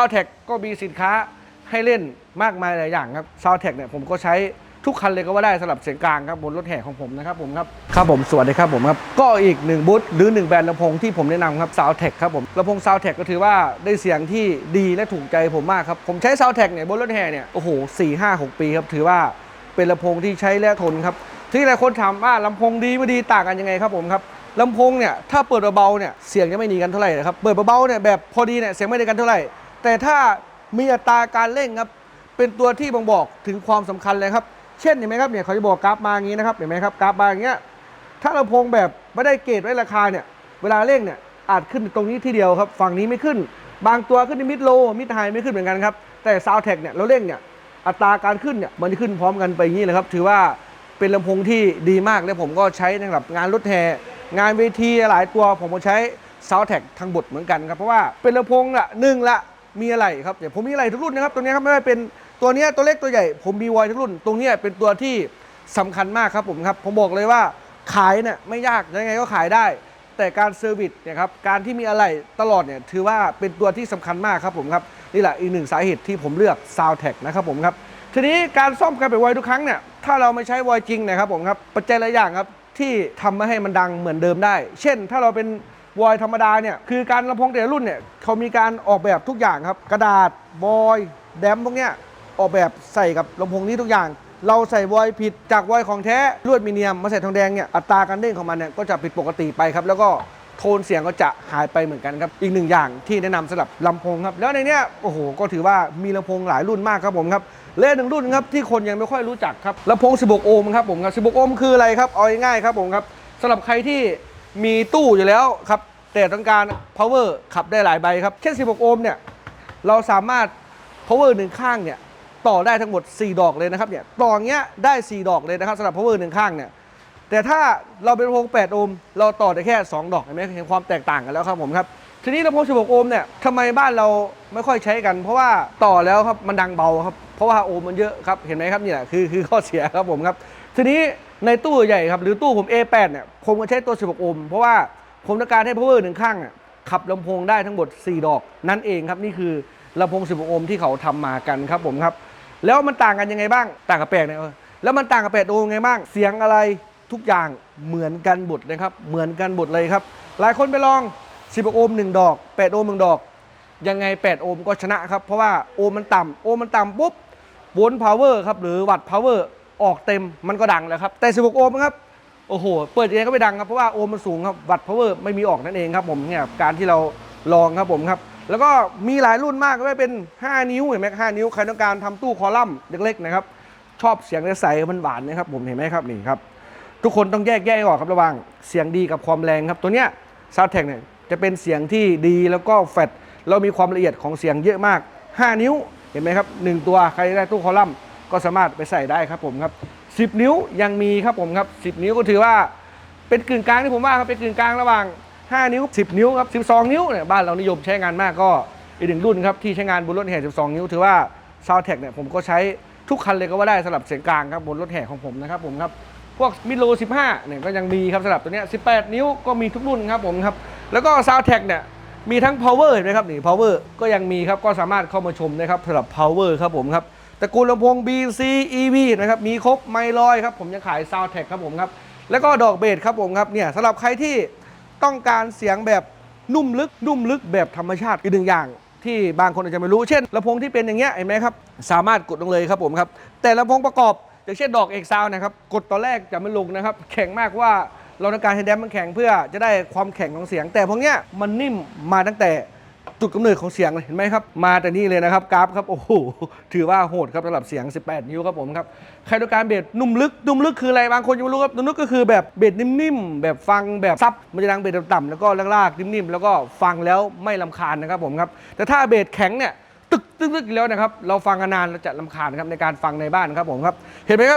าวแท็กก็มีสินค้าให้เล่นมากมายหลายอย่างครับซาวแท็กเนี่ยผมก็ใช้ทุกคันเลยก็ว่าได้สำหรับเสียงกลางครับบนรถแห่ของผมนะครับผมครับครับผมสวัสดีครับผมครับก็อีกหนึ่งบูธหรือหนึ่งแบรนด์ลำโพงที่ผมแนะนำครับซาวแท็กครับผมลำโพงซาวแท็กก็ถือว่าได้เสียงที่ดีและถูกใจผมมากครับ ผมใช้ซาวแท็กเนี่ยบนรถแห่เนี่ยโอ้โหสี่ห้าหกปีครับถือว่าเป็นลำโพงที่ใช้และทนครับที่หลายคนถามว่าลำโพงดีไม่ดีต่างกันยังไงครับผมครับลำโพงเนี่ยถ้าเปิดเบาๆเนี่ยเสียงจะไม่หนีกันเท่าไหร่นะครับเปิดเบาๆเนี่ยแบบพอดีเนี่ยเสียงไม่หนีกันเท่าไหร่ แต่ถ้ามีอัตราการเร่งครับ เป็นตัวที่บ่งบอกถึงความสำคัญเลยครับ เช่นเห็นไหมครับเนี่ยเขาจะบอกกราฟมาอย่างนี้นะครับเห็นไหมครับกราฟมาอย่างเงี้ยถ้าลำโพงแบบไม่ได้เกรดไว้ราคาเนี่ยเวลาเร่งเนี่ยอาจขึ้นตรงนี้ทีเดียวครับฝั่งนี้ไม่ขึ้น บางตัวขึ้นในมิดโลมิดไฮไม่ขึ้นเหมือนกันครับแต่ซาวแท็กเนี่ยเราเร่งเนี่ยอัตราการขึ้นเนี่ยมันจะขึ้นพร้อมกันไปอย่างนี้เลยครับ ถือว่าเป็นลำโพงที่ดีมากและผมก็ใช้ในแบบงานรถแห่งานเวทีหลายตัวผมก็ใช้ซาวแท็กทางบทเหมือนกันครับเพราะว่าเป็นลำโพงละหนึ่งละ มีอะไรครับเดี๋ยวผมมีอะไรทุกรุ่นนะครับตัวนี้ครับไม่ว่าเป็นตัวนี้ตัวเล็กตัวใหญ่ ผมมีไวทุกรุ่น ตรงนี้เป็นตัวที่สำคัญมากครับผมครับผมบอกเลยว่าขายเนี่ยไม่ยากยังไงก็ขายได้ แต่การเซอร์วิสเนี่ยครับการที่มีอะไรตลอดเนี่ยถือว่าเป็นตัวที่สำคัญมากครับผมครับนี่แหละอีกหนึ่งสาเหตุที่ผมเลือก s o u n d t a g นะครับผมครับทีนี้การซ่อมการเป็นไวทุกครั้งเนี่ยถ้าเราไม่ใช้ไวจริงนะครับผมครับปัจจัยหลายอย่างครับที่ทำมาให้มันดังเหมือนเดิมได้ เช่น ถ้าเราเป็น วอยธรรมดาเนี่ยคือการลำโพงแต่ละรุ่นเนี่ยเขามีการออกแบบทุกอย่างครับ กระดาษบอยแดมพวกเนี้ยออกแบบใส่กับลำโพงนี้ทุกอย่าง เราใส่วอยผิดจากวอยของแท้ลวดมีเนียมมาใส่ทองแดงเนี่ยอัตราการเด้งของมันเนี่ยก็จะผิดปกติไปครับ แล้วก็โทนเสียงก็จะหายไปเหมือนกันครับ อีกหนึ่งอย่างที่แนะนำสำหรับลำโพงครับ แล้วในเนี้ยโอ้โห ก็ถือว่ามีลำโพงหลายรุ่นมากครับผมครับและหนึ่งรุ่นครับที่คนยังไม่ค่อยรู้จักครับลำโพง 16 โอห์มครับผมครับ 16 โอห์มคืออะไรครับ เอาง่ายๆครับผมครับสำหรับใครที่ มีตู้อยู่แล้วครับ แต่ต้องการ power ขับได้หลายใบครับเช่น 16 โอห์มเนี่ยเราสามารถ power หนึ่งข้างเนี่ยต่อได้ทั้งหมด 4 ดอกเลยนะครับเนี่ยต่อเงี้ยได้ 4 ดอกเลยนะครับสำหรับ power หนึ่งข้างเนี่ยแต่ถ้าเราเป็นลำโพง8โอห์มเราต่อได้แค่ 2 ดอกเห็นไหมเห็นความแตกต่างกันแล้วครับผมครับทีนี้ลำโพง 16 โอห์มเนี่ยทำไมบ้านเราไม่ค่อยใช้กัน เพราะว่าต่อแล้วครับมันดังเบาครับเพราะว่าโอห์มมันเยอะครับเห็นไหมครับนี่แหละคือคือข้อเสียครับผมครับทีนี้ ในตู้ใหญ่ครับหรือตู้ผม A8 เนี่ยผมก็ใช้ตัว 16 โอห์มเพราะว่าผมต้องการให้ power หนึ่งข้างอะขับลำโพงได้ทั้งหมด 4 ดอก นั่นเองครับนี่คือลำโพง 16 โอห์มที่เขาทำมากันครับผมครับ แล้วมันต่างกันยังไงบ้างต่างกับแปลกเนี่ยแล้วมันต่างกับแปดโอห์มยังไงบ้างเสียงอะไรทุกอย่างเหมือนกันหมดนะครับ เหมือนกันหมดเลยครับ หลายคนไปลอง 16 โอห์ม1ดอก 8 โอห์ม1ดอก ยังไง 8 โอห์มก็ชนะครับ เพราะว่าโอห์มมันต่ำโอห์มมันต่ำปุ๊บโวลต์พาวเวอร์ครับหรือวัตต์พาวเวอร์ ออกเต็มมันก็ดังแล้วครับ แต่ 16 โอห์มครับ โอ้โห เปิดยังไงก็ไม่ดังครับ เพราะว่าโอห์มมันสูงครับ วัตต์พาวเวอร์ไม่มีออกนั่นเองครับผมเนี่ยการที่เราลองครับผมครับ แล้วก็มีหลายรุ่นมากไม่เป็น 5 นิ้วเห็นไหม5นิ้ว ใครต้องการทำตู้คอลัมน์เล็กๆนะครับ ชอบเสียงใสๆมันหวานนะครับผมเห็นไหมครับนี่ครับทุกคนต้องแยกแยกออกครับระหว่างเสียงดีกับความแรงครับตัวเนี้ยซาวด์แท็กเนี่ยจะเป็นเสียงที่ดีแล้วก็แฟดเรามีความละเอียดของเสียงเยอะมาก 5 นิ้วเห็นไหมครับหนึ่งตัวใครได้ตู้คอลัมน์ ก็สามารถไปใส่ได้ครับผมครับ 10 นิ้วยังมีครับผมครับ 10 นิ้วก็ถือว่าเป็นกึ่งกลางที่ผมว่าครับเป็นกึ่งกลางระหว่าง 5 นิ้ว 10 นิ้วครับ12 นิ้วเนี่ยบ้านเรานิยมใช้งานมากก็อีกหนึ่งรุ่นครับที่ใช้งานบนรถแห่ 12 นิ้ว ถือว่าซาวแท็กเนี่ยผมก็ใช้ทุกคันเลยก็ว่าได้สำหรับเสียงกลางครับบนรถแห่ของผมนะครับผมครับพวกมิโล 15 เนี่ยก็ยังมีครับสำหรับตัวเนี้ย 18 นิ้วก็มีทุกรุ่นครับผมครับ แล้วก็ซาวแท็กเนี่ยมีทั้ง power เห็นไหมครับนี่ power ก็ยังมีครับก็สามารถเข้ามาชมได้ครับสำหรับ power ครับผมครับ ตระกูลลำโพง BC EV นะครับมีครบไมลอยครับผมยังขายซาวแท็กครับผมครับแล้วก็ดอกเบสครับผมครับเนี่ยสำหรับใครที่ต้องการเสียงแบบนุ่มลึกนุ่มลึกแบบธรรมชาติอีกหนึ่งอย่างที่บางคนอาจจะไม่รู้เช่นลำโพงที่เป็นอย่างเงี้ยเห็นไหมครับสามารถกดลงเลยครับผมครับแต่ลำโพงประกอบอย่างเช่นดอกเอกซาวนะครับกดตอนแรกจะไม่ลงนะครับแข็งมากว่าเราต้องการให้แดมมันแข็งเพื่อจะได้ความแข็งของเสียง แต่พวกเนี้ยมันนิ่มมาตั้งแต่ จุดกำเนิดของเสียงเลยเห็นไหมครับ มาแต่นี่เลยนะครับกราฟครับ โอ้โห ถือว่าโหดครับสำหรับเสียง 18 นิ้วครับผมครับ ใครต้องการเบสนุ่มลึก นุ่มลึกคืออะไรบางคนยังไม่รู้ครับ นุ่มลึกก็คือแบบเบสนิ่มๆ แบบฟังแบบซับ มันจะดังเบสต่ำๆแล้วก็ลากๆ นิ่มๆ แล้วก็ฟังแล้วไม่ลำคาญนะครับผมครับ แต่ถ้าเบสแข็งเนี่ยตึกตึกตึกแล้วนะครับ เราฟังกันนานเราจะลำคาญครับในการฟังในบ้านครับผมครับ เห็นไหมครับ